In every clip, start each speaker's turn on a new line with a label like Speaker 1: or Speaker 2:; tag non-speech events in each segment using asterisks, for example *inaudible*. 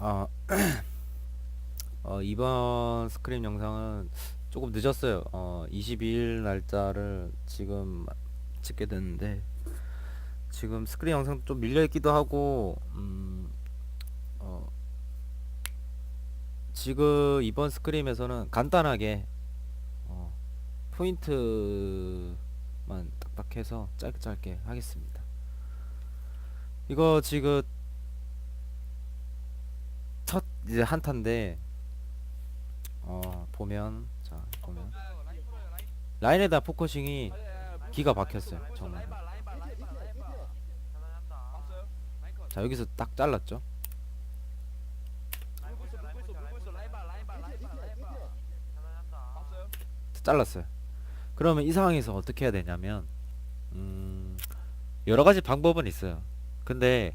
Speaker 1: 아, *clears throat* 어, 이번 스크림 영상은 조금 늦었어요. 어, 22일 날짜를 지금 찍게 됐는데 지금 스크림 영상 좀 밀려 있기도 하고 음, 어, 지금 이번 스크림에서는 간단하게 어, 포인트만 딱딱 해서 짧게 짧게 하겠습니다. 이거 지금 첫 이제 한타인데 어 보면 자 보면. 라인에다 포커싱이 기가 박혔어요 정말. 자 여기서 딱 잘랐죠? 잘랐어요. 그러면 이 상황에서 어떻게 해야 되냐면 음 여러 가지 방법은 있어요. 근데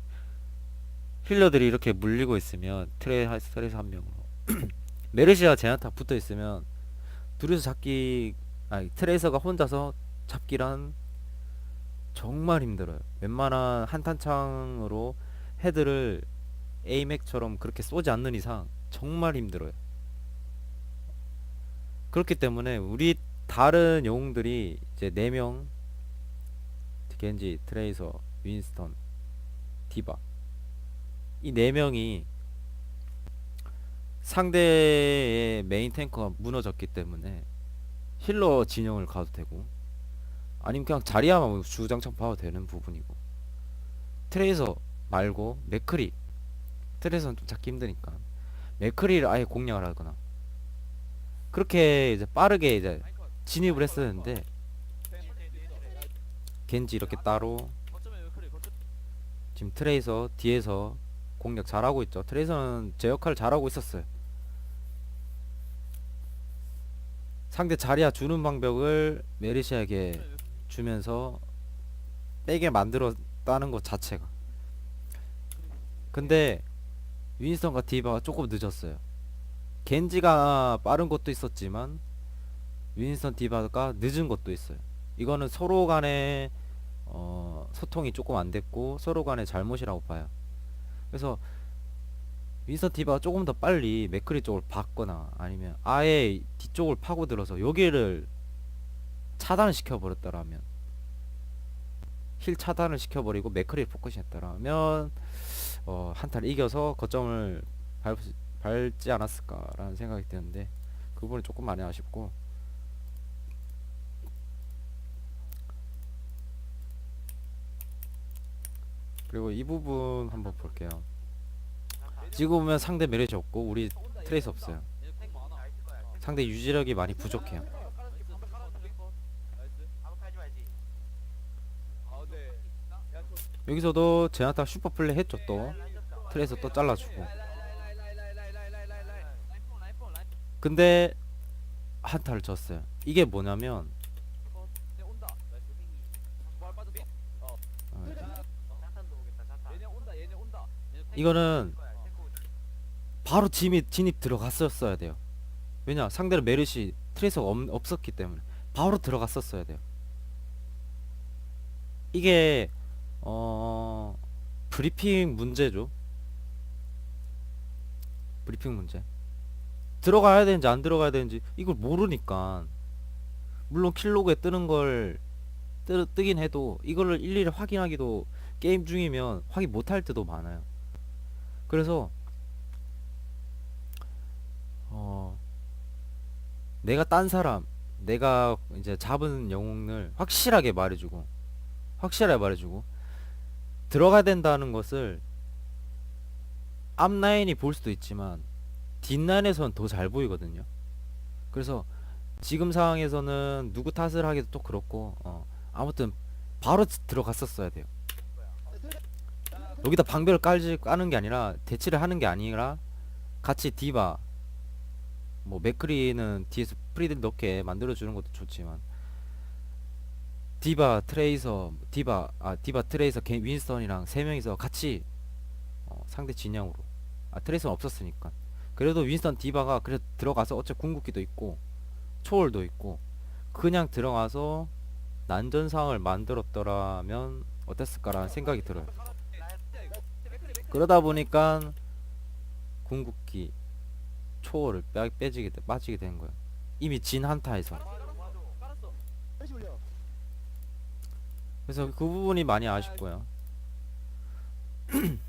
Speaker 1: 힐러들이 이렇게 물리고 있으면 트레이서 한 명으로 *clears throat* 메르시아 제나타 붙어 있으면 둘이서 잡기 아니 트레이서가 혼자서 잡기란 정말 힘들어요. 웬만한 한탄창으로 헤드를 에이맥처럼 그렇게 쏘지 않는 이상 정말 힘들어요. 그렇기 때문에 우리 다른 영웅들이 이제 4명 겐지, 트레이서, 윈스턴, 디바 이 네 명이 상대의 메인 탱커가 무너졌기 때문에 힐러 진영을 가도 되고 아니면 그냥 자리야만 주장창 봐도 되는 부분이고. 트레이서 말고 맥크리. 트레이서는 좀 찾기 힘드니까. 맥크리를 아예 공략을 하거나. 그렇게 이제 빠르게 이제 진입을 했었는데 겐지 이렇게 따로. 지금 트레이서 뒤에서 공략 잘하고 있죠. 트레이서는 제 역할을 잘하고 있었어요. 상대 자리야 주는 방벽을 메르시아에게 주면서 빼게 만들었다는 것 자체가. 근데 윈스턴과 디바가 조금 늦었어요. 겐지가 빠른 것도 있었지만 윈스턴 디바가 늦은 것도 있어요. 이거는 서로 간에 어, 소통이 조금 안 됐고 서로 간의 잘못이라고 봐요. 그래서 윈스턴 디바가 조금 더 빨리 맥크리 쪽을 봤거나 아니면 아예 뒤쪽을 파고들어서 여기를 차단을 시켜버렸더라면 힐 차단을 시켜버리고 맥크리를 포커싱했더라면 어, 한타를 이겨서 거점을 밟, 밟지 않았을까라는 생각이 드는데 그 부분이 조금 많이 아쉽고 그리고 이 부분 한번 볼게요. 지금 보면 상대 메르시 없고 우리 트레이스 없어요. 상대 유지력이 많이 부족해요. 여기서도 제나타 슈퍼플레이 했죠 또 트레이서 또 잘라주고 근데 한타를 졌어요. 이게 뭐냐면 이거는 바로 진입 진입 들어갔었어야 돼요. 왜냐 상대는 메르시 트레이서가 없, 없었기 때문에 바로 들어갔었어야 돼요. 이게 어 브리핑 문제죠. 브리핑 문제. 들어가야 되는지 안 들어가야 되는지 이걸 모르니까 물론 킬로그에 뜨는 걸 뜨, 뜨긴 해도 이거를 일일이 확인하기도 게임 중이면 확인 못할 때도 많아요. 그래서 어 내가 딴 사람 내가 이제 잡은 영웅을 확실하게 말해주고 확실하게 말해주고 들어가야 된다는 것을 앞라인이 볼 수도 있지만 뒷라인에서는 더잘 보이거든요. 그래서 지금 상황에서는 누구 탓을 하기도 또 그렇고 어, 아무튼 바로 지- 들어갔었어야 돼요. 여기다 방벽을 깔지 까는 게 아니라 대치를 하는 게 아니라 같이 디바 뭐 맥크리는 뒤에서 프리드 넣게 만들어 주는 것도 좋지만 디바 트레이서 디바 아 디바 트레이서 겐 윈스턴이랑 세 명이서 같이 어, 상대 진영으로 아 트레이서는 없었으니까 그래도 윈스턴 디바가 그래 들어가서 어차피 궁극기도 있고 초월도 있고 그냥 들어가서 난전 상황을 만들었더라면 어땠을까라는 생각이 들어요. 그러다 보니까 궁극기 초월을 빼, 빼지게 돼- 빠지게 된 거야. 이미 진 한타에서. 그래서 그 부분이 많이 아쉽고요. *clears throat*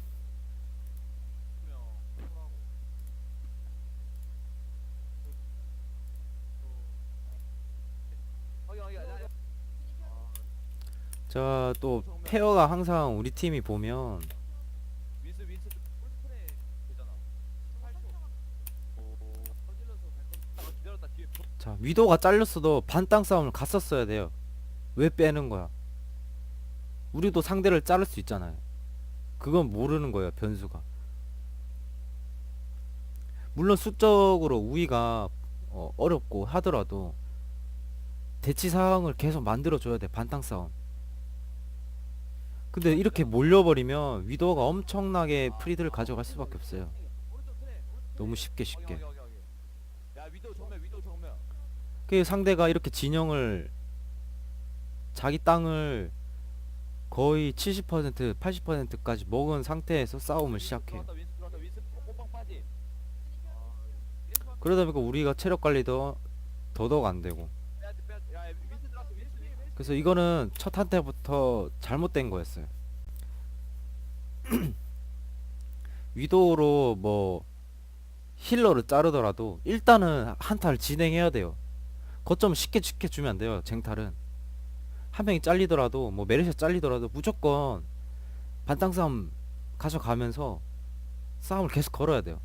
Speaker 1: 자, 또 페어가 항상 우리 팀이 보면
Speaker 2: 윈스 윈스 폴스프레 되잖아. 8초. 오. 터질러서 갈 거. 기다렸다 뒤에. 벽-
Speaker 1: 자, 위도가 잘렸어도 반땅 싸움을 갔었어야 돼요. 왜 빼는 거야? 우리도 상대를 자를 수 있잖아요. 그건 모르는 거예요, 변수가. 물론 수적으로 우위가 어, 어렵고 하더라도 대치 상황을 계속 만들어 줘야 돼, 반땅 싸움. 근데 이렇게 몰려버리면 위도가 엄청나게 프리드를 가져갈 수밖에 없어요. 너무 쉽게. 쉽게. 그 상대가 이렇게 진영을 자기 땅을 거의 70% 80%까지 먹은 상태에서 싸움을 시작해요. 그러다 보니까 우리가 체력 관리도 더더욱 안 되고. 그래서 이거는 첫 한때부터 잘못된 거였어요. *clears throat* 위도우로 뭐 힐러를 자르더라도 일단은 한타를 진행해야 돼요. 거점 쉽게 쉽게 주면 안 돼요. 쟁탈은 한 명이 잘리더라도 뭐 메르시 잘리더라도 무조건 반땅 싸움 가져가면서 싸움을 계속 걸어야 돼요.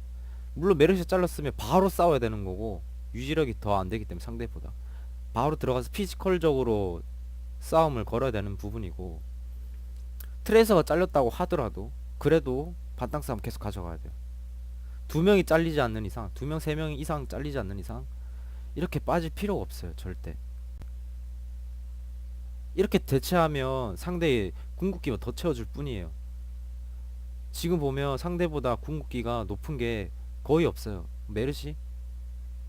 Speaker 1: 물론 메르시 잘랐으면 바로 싸워야 되는 거고 유지력이 더 안 되기 때문에 상대보다 바로 들어가서 피지컬적으로 싸움을 걸어야 되는 부분이고 트레이서가 잘렸다고 하더라도 그래도 반땅 싸움 계속 가져가야 돼요. 두 명이 잘리지 않는 이상, 두 명, 세 명 이상 잘리지 않는 이상 이렇게 빠질 필요가 없어요, 절대. 이렇게 대체하면 상대의 궁극기가 더 채워줄 뿐이에요. 지금 보면 상대보다 궁극기가 높은 게 거의 없어요. 메르시?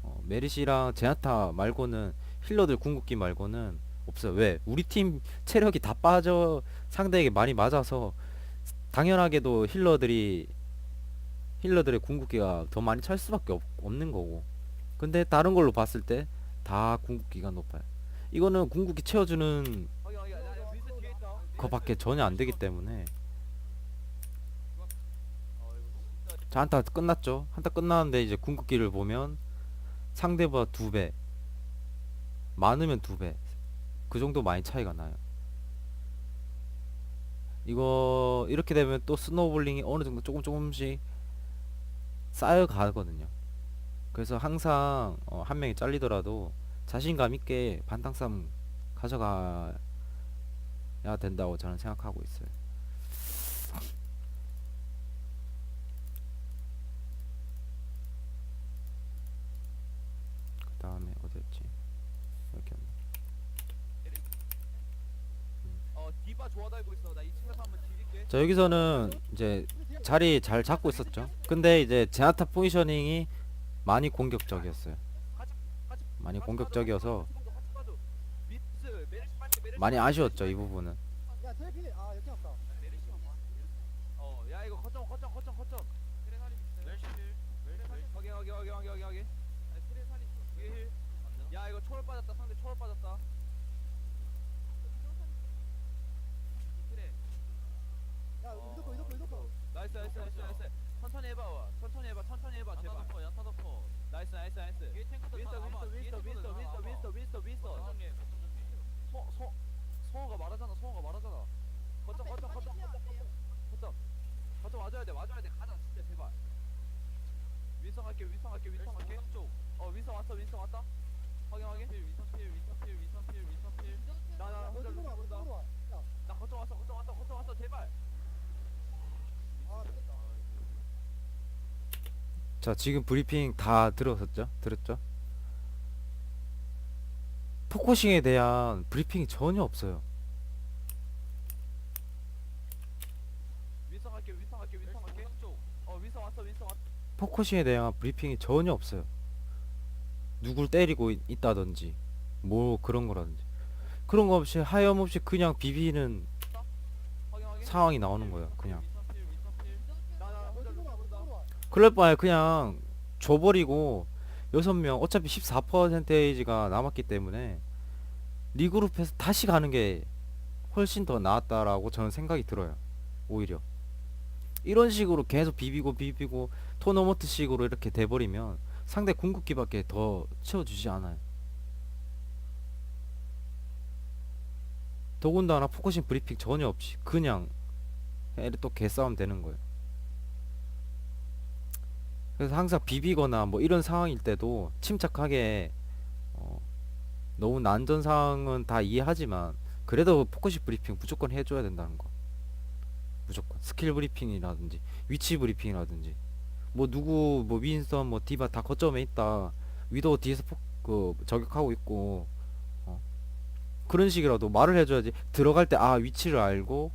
Speaker 1: 어, 메르시랑 제나타 말고는 힐러들 궁극기 말고는 없어요. 왜? 우리 팀 체력이 다 빠져 상대에게 많이 맞아서 당연하게도 힐러들이 힐러들의 궁극기가 더 많이 찰 수밖에 없, 없는 거고. 근데 다른 걸로 봤을 때 다 궁극기가 높아요. 이거는 궁극기 채워주는. 거밖에 전혀 안 되기 때문에 자 한타 끝났죠. 한타 끝났는데 이제 궁극기를 보면 상대보다 두 배, 많으면 두 배, 그 정도 많이 차이가 나요. 이거 이렇게 되면 또 스노우볼링이 어느 정도 조금 조금씩 쌓여가거든요. 그래서 항상 어, 한 명이 잘리더라도 자신감 있게 반땅 싸움 가져가야 된다고 저는 생각하고 있어요. 그 다음에 어디였지? 여기 없네.
Speaker 2: 어 디바 좋아달고 있어. 나 2층에서 한번 뒤질게.
Speaker 1: 자 여기서는 이제 자리 잘 잡고 있었죠. 근데 이제 제나타 포지셔닝이 많이 공격적이었어요. 많이 공격적이어서 많이 아쉬웠죠 이 부분은.
Speaker 2: 나이스 나이스 나이스 나이스. 천천히 해봐 천천히 해봐 천천히 해봐 제발. 야타 덮어 야타 덮어 나이스 나이스 나이스. 위에 윈스터 윈스터 윈스터 윈스터 탱크들 윈스터 윈스터 윈스터 정리해 거점 정리해 소소 소호가 말하잖아 소호가 말하잖아. 거점 거점 거점 거점 거점. 거점 와줘야 돼 와줘야 돼. 가자 진짜 제발. 윈성 할게 윈성 할게 윈성 할게. 오른쪽. 어 윈성 왔어 윈성 왔다. 확인 확인. 윈성 필 윈성 필 윈성 필 윈성 필.
Speaker 3: 윈성 필. 나나
Speaker 1: 자 지금 브리핑 다 들었었죠? 들었죠? 포커싱에 대한 브리핑이 전혀 없어요.
Speaker 2: 윈성 할게 윈성 할게 윈성 할게. 어 윈성 왔어 윈성 왔어.
Speaker 1: 포커싱에 대한 브리핑이 전혀 없어요. 누굴 때리고 있, 있다든지 뭐 그런 거라든지 그런 거 없이 하염없이 그냥 비비는
Speaker 2: 확인 확인.
Speaker 1: 상황이 나오는 거예요. 그냥 그럴 바에 그냥 줘버리고 여섯 명 어차피 14%가 남았기 때문에 리그룹해서 다시 가는 게 훨씬 더 나았다라고 저는 생각이 들어요. 오히려 이런 식으로 계속 비비고 비비고 토너먼트 식으로 이렇게 돼버리면 상대 궁극기밖에 더 채워주지 않아요. 더군다나 포커싱 브리핑 전혀 없이 그냥 또 개싸움 되는 거예요. 그래서 항상 비비거나 뭐 이런 상황일 때도 침착하게 어, 너무 난전 상황은 다 이해하지만 그래도 포커싱 브리핑 무조건 해줘야 된다는 거. 무조건. 스킬 브리핑이라든지 위치 브리핑이라든지. 뭐 누구 뭐 윈스턴 뭐 디바 다 거점에 있다. 위도우 뒤에서 폭, 그 저격하고 있고 어. 그런 식이라도 말을 해줘야지. 들어갈 때 아 위치를 알고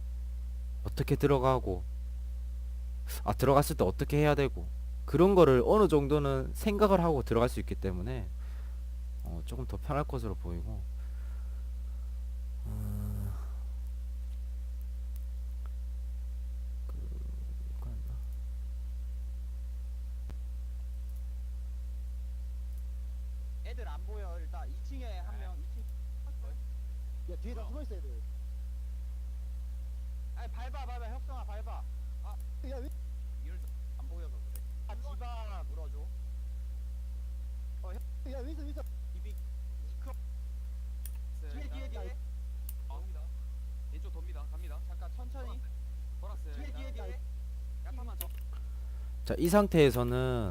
Speaker 1: 어떻게 들어가고 아 들어갔을 때 어떻게 해야 되고 그런 거를 어느 정도는 생각을 하고 들어갈 수 있기 때문에 어, 조금 더 편할 것으로 보이고 음, 그거 했나?
Speaker 2: 애들 안 보여 일단 2층에 한명 2층
Speaker 3: 야 뒤에 다 숨어 있어 애들
Speaker 2: 아니 밟아 밟아 혁성아 밟아
Speaker 3: 야 왜?
Speaker 2: 이럴 안 보여서 아 디바 물어줘
Speaker 3: 야 윈서 윈서
Speaker 2: 비비 이크 뒤에 뒤에 뒤에
Speaker 4: 갑니다. 왼쪽 돕니다. 갑니다.
Speaker 2: 잠깐 천천히
Speaker 4: 돌았어요.
Speaker 2: 뒤에 뒤에 뒤에
Speaker 4: 약간만 더.
Speaker 1: 자, 이 상태에서는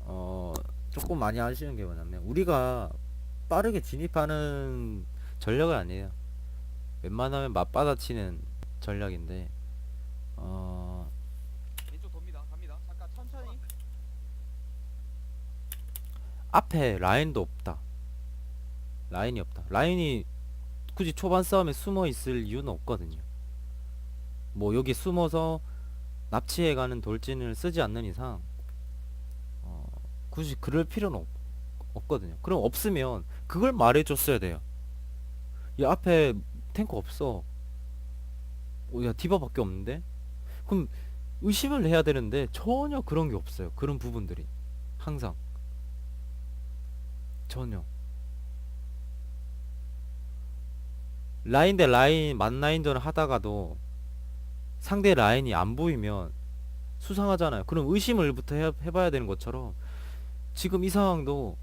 Speaker 1: 어 조금 많이 아쉬운 게 뭐냐면 우리가 빠르게 진입하는 전략은 아니에요. 웬만하면 맞받아치는 전략인데 어
Speaker 4: 왼쪽 돕니다. 갑니다.
Speaker 2: 잠깐 천천히
Speaker 1: 앞에 라인도 없다. 라인이 없다. 라인이 굳이 초반 싸움에 숨어 있을 이유는 없거든요. 뭐 여기 숨어서 납치해가는 돌진을 쓰지 않는 이상 어, 굳이 그럴 필요는 없, 없거든요. 그럼 없으면 그걸 말해줬어야 돼요. 이 앞에 탱커 없어. 어, 야 디바밖에 없는데? 그럼 의심을 해야 되는데 전혀 그런 게 없어요. 그런 부분들이 항상 전혀 라인 대 라인 만 라인전을 하다가도 상대 라인이 안 보이면 수상하잖아요. 그럼 의심을부터 해, 해봐야 되는 것처럼 지금 이 상황도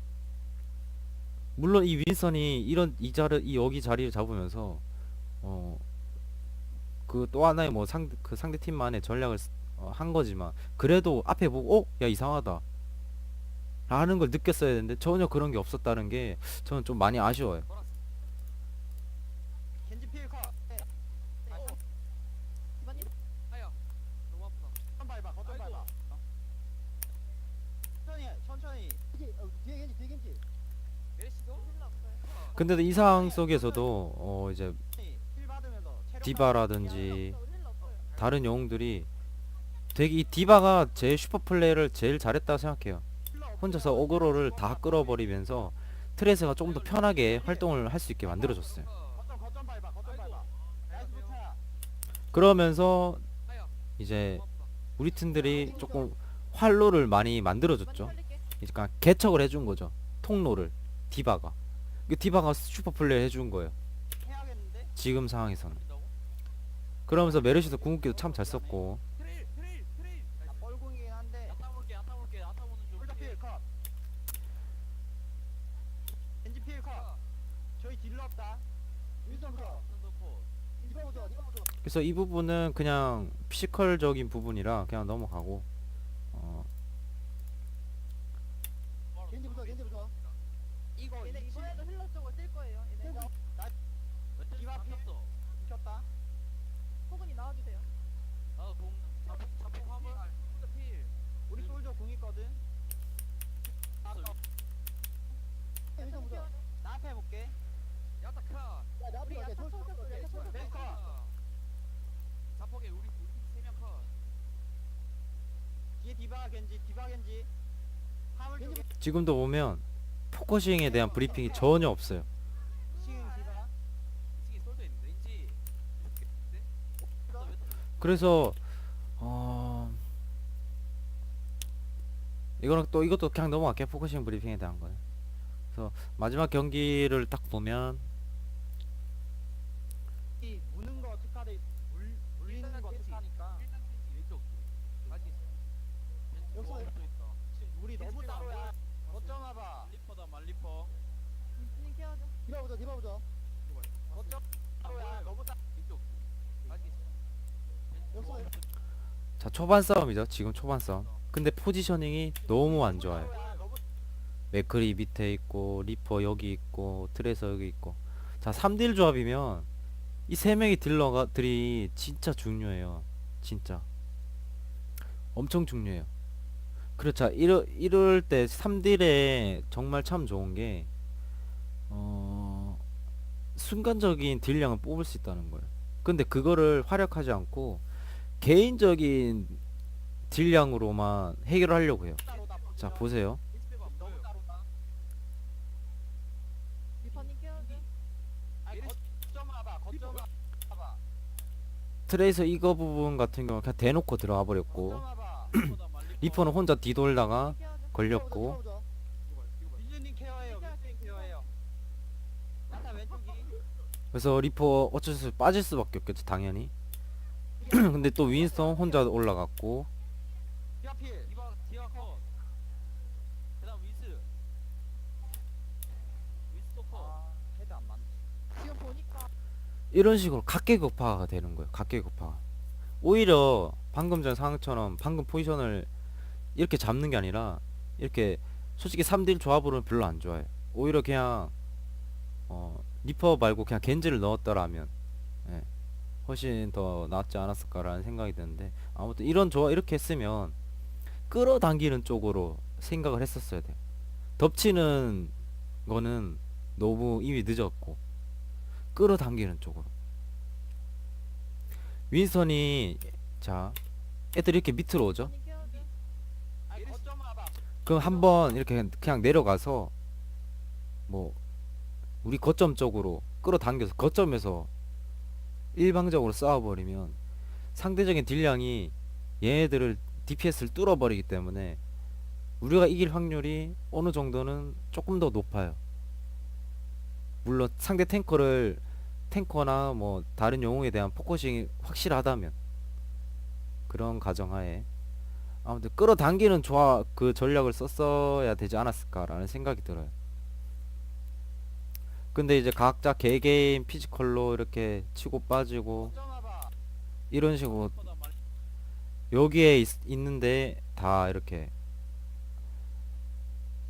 Speaker 1: 물론 이 윈선이 이런 이 자리 이 여기 자리를 잡으면서 어 그 또 하나의 뭐 상대 그 상대 팀만의 전략을 쓰- 어, 한 거지만 그래도 앞에 보고 어? 야 이상하다 라는 걸 느꼈어야 되는데 전혀 그런 게 없었다는 게 저는 좀 많이 아쉬워요. 근데도 이 상황 속에서도 어 이제 디바라든지 다른 영웅들이 되게 이 디바가 제일 슈퍼 플레이를 제일 잘했다고 생각해요. 혼자서 어그로를 다 끌어버리면서 트레이스가 조금 더 편하게 활동을 할 수 있게 만들어줬어요. 그러면서. 이제. 우리 팀들이 조금 활로를 많이 만들어줬죠. 그러니까 개척을 해준 거죠. 통로를 디바가. 그 디바가 슈퍼 플레이 해준 거예요. 지금 상황에서는. 그러면서 메르시도 궁극기도 참 잘 썼고.
Speaker 4: 트레일, 트레일, 트레일.
Speaker 2: 나 뻘궁이긴 한데
Speaker 4: 야타 볼게, 야타 볼게, 야타 보는 중.
Speaker 2: 홀더 필컷 겐지 필컷 저희 딜러 없다
Speaker 3: 윈서 보자
Speaker 4: 선더포.
Speaker 3: 디바 보자 디바 보자
Speaker 1: 그래서 이 부분은 그냥 피지컬적인 부분이라 그냥 넘어가고. 어,
Speaker 2: 이거
Speaker 5: 얘네
Speaker 2: 2층
Speaker 5: 이번에도 힐러 쪽을 뛸 거예요. 얘네.
Speaker 2: 디바 필
Speaker 4: 잡혔어.
Speaker 2: 켰다
Speaker 5: 호근이 나와주세요.
Speaker 4: 나도 공. 자폭, 자폭 화물. 혼자 필.
Speaker 2: 우리 솔저 궁 있거든
Speaker 3: 윈서 보자
Speaker 2: 나 앞에 해볼게
Speaker 4: 야타 카.
Speaker 3: 야 나부터
Speaker 5: 우리
Speaker 3: 갈게
Speaker 5: 야타
Speaker 3: 돌
Speaker 5: 쳐서
Speaker 3: 돌,
Speaker 5: 그래,
Speaker 3: 돌, 돌.
Speaker 5: 쳐서
Speaker 2: 뱅커
Speaker 4: 자폭에 우리 우리 세명 컷.
Speaker 2: 뒤에 디바 겐지 디바 겐지 화물
Speaker 3: 겐지
Speaker 2: 쪽에
Speaker 1: 지금도 보면 포커싱에 대한 브리핑이 전혀 없어요.
Speaker 2: 2층 디바
Speaker 4: 2층에 쏠져 있는데 왠지.
Speaker 1: 그래서 어 이거는 또 이것도 그냥 넘어갈게요. 포커싱 브리핑에 대한 거예요. 그래서 마지막 경기를 딱 보면
Speaker 2: 이 무는 거 특화돼 물 물리는 거 특화니까
Speaker 4: 일단 켄지 왼쪽 가지 있어 켄지
Speaker 3: 역사-
Speaker 4: 어, 붙어 있다
Speaker 2: 지금 물이 너무
Speaker 4: 켄지가 안
Speaker 2: 따로야
Speaker 4: 보여.
Speaker 2: 거점 와봐
Speaker 4: 리퍼다 말리퍼
Speaker 5: 윈스님 케어줘.
Speaker 3: 디바 보자 디바 보자
Speaker 2: 거점 따로야 너무 따
Speaker 4: 왼쪽 가지 있어 켄지
Speaker 3: 역사-
Speaker 4: 어, 붙어
Speaker 1: 자 초반 싸움이죠. 지금 초반 싸움. 근데 포지셔닝이 너무 안 좋아요. 맥크리 밑에 있고 리퍼 여기 있고 트레서 여기 있고 자 3딜 조합이면 이 세 명의 딜러들이 진짜 중요해요 진짜 엄청 중요해요 그렇죠 이럴, 이럴 때 3딜에 정말 참 좋은 게 어, 순간적인 딜량을 뽑을 수 있다는 거예요 근데 그거를 활약하지 않고 개인적인 딜량으로만 해결을 하려고 해요 자 보세요 트레이서 이거 부분 같은 경우 그냥 대놓고 들어가 버렸고 *clears throat* 리퍼는 혼자 뒤돌다가. 걸렸고
Speaker 3: 디바 보자
Speaker 4: 이거 봐 이거 봐
Speaker 2: 민준님 케어해요 민준님 케어해요 나타 왼쪽이
Speaker 1: 그래서 리퍼 어쩔 수 없이 빠질 수밖에 없겠죠 당연히. *clears throat* 근데 또 윈스턴 혼자 올라갔고. 이런 식으로 각계급파가 되는 거예요 각계급파. 오히려 방금 전 상황처럼 방금 포지션을 이렇게 잡는 게 아니라 이렇게 솔직히 3딜 조합으로는 별로 안 좋아해. 오히려 그냥 어 리퍼 말고 그냥 겐지를 넣었더라면 예, 훨씬 더 낫지 않았을까라는 생각이 드는데 아무튼 이런 조합 이렇게 했으면 끌어당기는 쪽으로 생각을 했었어야 돼요. 덮치는 거는 너무 이미 늦었고 끌어당기는 쪽으로. 윈선이 자 애들이 이렇게 밑으로 오죠? 그럼 한번 이렇게 그냥 내려가서 뭐 우리 거점 쪽으로 끌어당겨서 거점에서 일방적으로 싸워버리면 상대적인 딜량이 얘네들을 DPS를 뚫어버리기 때문에 우리가 이길 확률이 어느 정도는 조금 더 높아요. 물론 상대 탱커를 탱커나 뭐 다른 영웅에 대한 포커싱이 확실하다면 그런 가정하에 아무튼 끌어당기는 조합 그 전략을 썼어야 되지 않았을까라는 생각이 들어요. 근데 이제 각자 개개인 피지컬로 이렇게 치고 빠지고 이런 식으로 여기에 있, 있는데 다 이렇게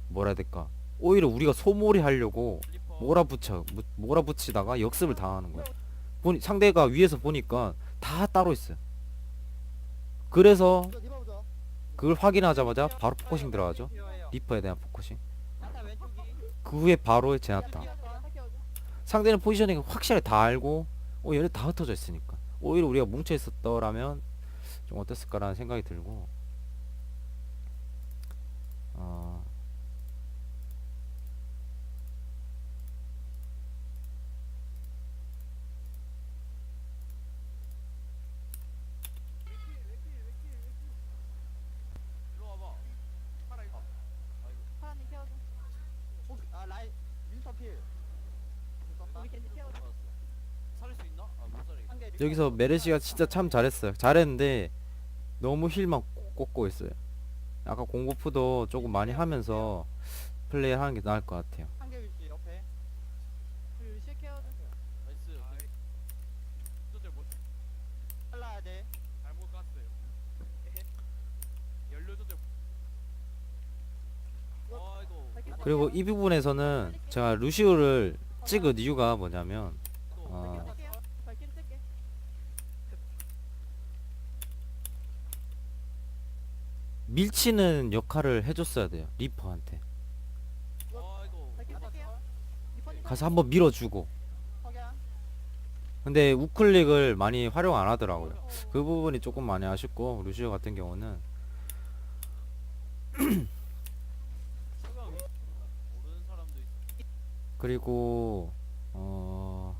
Speaker 1: 뭐라 해야 될까 오히려 우리가 소몰이 하려고 몰아붙여 무- 몰아붙이다가 역습을 당하는 거야. 보니 상대가 위에서 보니까 다 따로 있어요. 그래서 그걸 확인하자마자 바로 포커싱 들어가죠. 리퍼에 대한 포커싱. 그 후에 바로 제나타. 상대는 포지셔닝 확실히 다 알고 어 얘네 다 흩어져 있으니까. 오히려 우리가 뭉쳐 있었더라면 좀 어땠을까라는 생각이 들고 어
Speaker 4: 일로 와봐 팔아 있다
Speaker 5: 파란님 케어줘.
Speaker 2: 혹- 아 라인 윈터필 썼다
Speaker 5: 우리 겐지 케어줘.
Speaker 4: 살릴 수 있나? 아못 살리겠다
Speaker 2: 상대 리퍼
Speaker 1: 여기서 메르시가 진짜 참 잘했어요. 잘했는데 너무 힐만 꽂- 꽂고 있어요. 아까 공고프도 조금 많이 하면서 플레이 하는 게 나을 것 같아요. 그리고 이 부분에서는 제가 루시오를 찍은 이유가 뭐냐면
Speaker 4: 또
Speaker 1: 어. 밀치는 역할을 해줬어야 돼요. 리퍼한테 가서 한번 밀어주고. 근데 우클릭을 많이 활용 안 하더라고요. 그 부분이 조금 많이 아쉽고 루시오 같은 경우는 *clears throat*
Speaker 4: 수가 위- 모르는 사람도 있어
Speaker 1: 그리고 어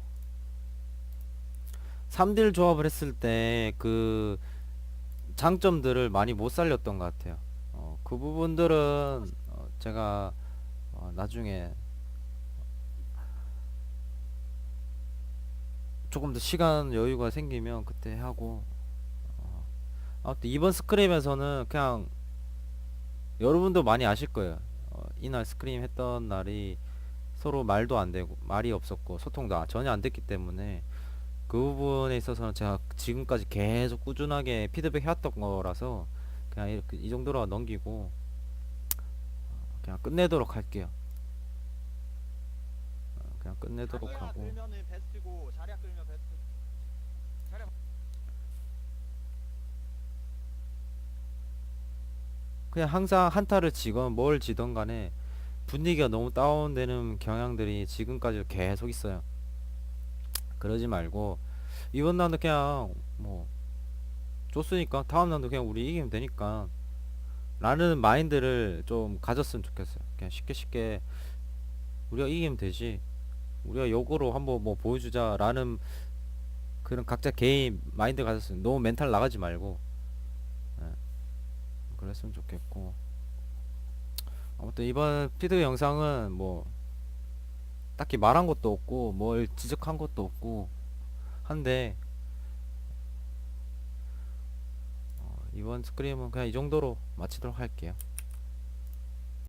Speaker 1: 3딜 조합을 했을 때 그 장점들을 많이 못 살렸던 것 같아요. 어, 그그 부분들은 어, 제가 어, 나중에 조금 더 시간 여유가 생기면 그때 하고 어, 아무튼 이번 스크림에서는 그냥 여러분도 많이 아실 거예요. 어, 이날 스크림 했던 날이 서로 말도 안 되고 말이 없었고 소통도 아- 전혀 안 됐기 때문에 그 부분에 있어서는 제가 지금까지 계속 꾸준하게 피드백 해왔던 거라서 그냥 이렇게 이 정도로 넘기고 어, 그냥 끝내도록 할게요. 어, 그냥 끝내도록 하고. 그냥 항상 한타를 지건 뭘 지던 간에 분위기가 너무 다운되는 경향들이 지금까지 계속 있어요. 그러지 말고 이번 라운드 그냥 뭐 줬으니까 다음 라운드 그냥 우리 이기면 되니까 라는 마인드를 좀 가졌으면 좋겠어요. 그냥 쉽게 쉽게 우리가 이기면 되지. 우리가 역으로 한번 뭐 보여주자 라는 그런 각자 개인 마인드 가졌으면 너무 멘탈 나가지 말고 예. 그랬으면 좋겠고 아무튼 이번 피드 영상은 뭐 딱히 말한 것도 없고 뭘 지적한 것도 없고 한데 어, 이번 스크림은 그냥 이 정도로 마치도록 할게요.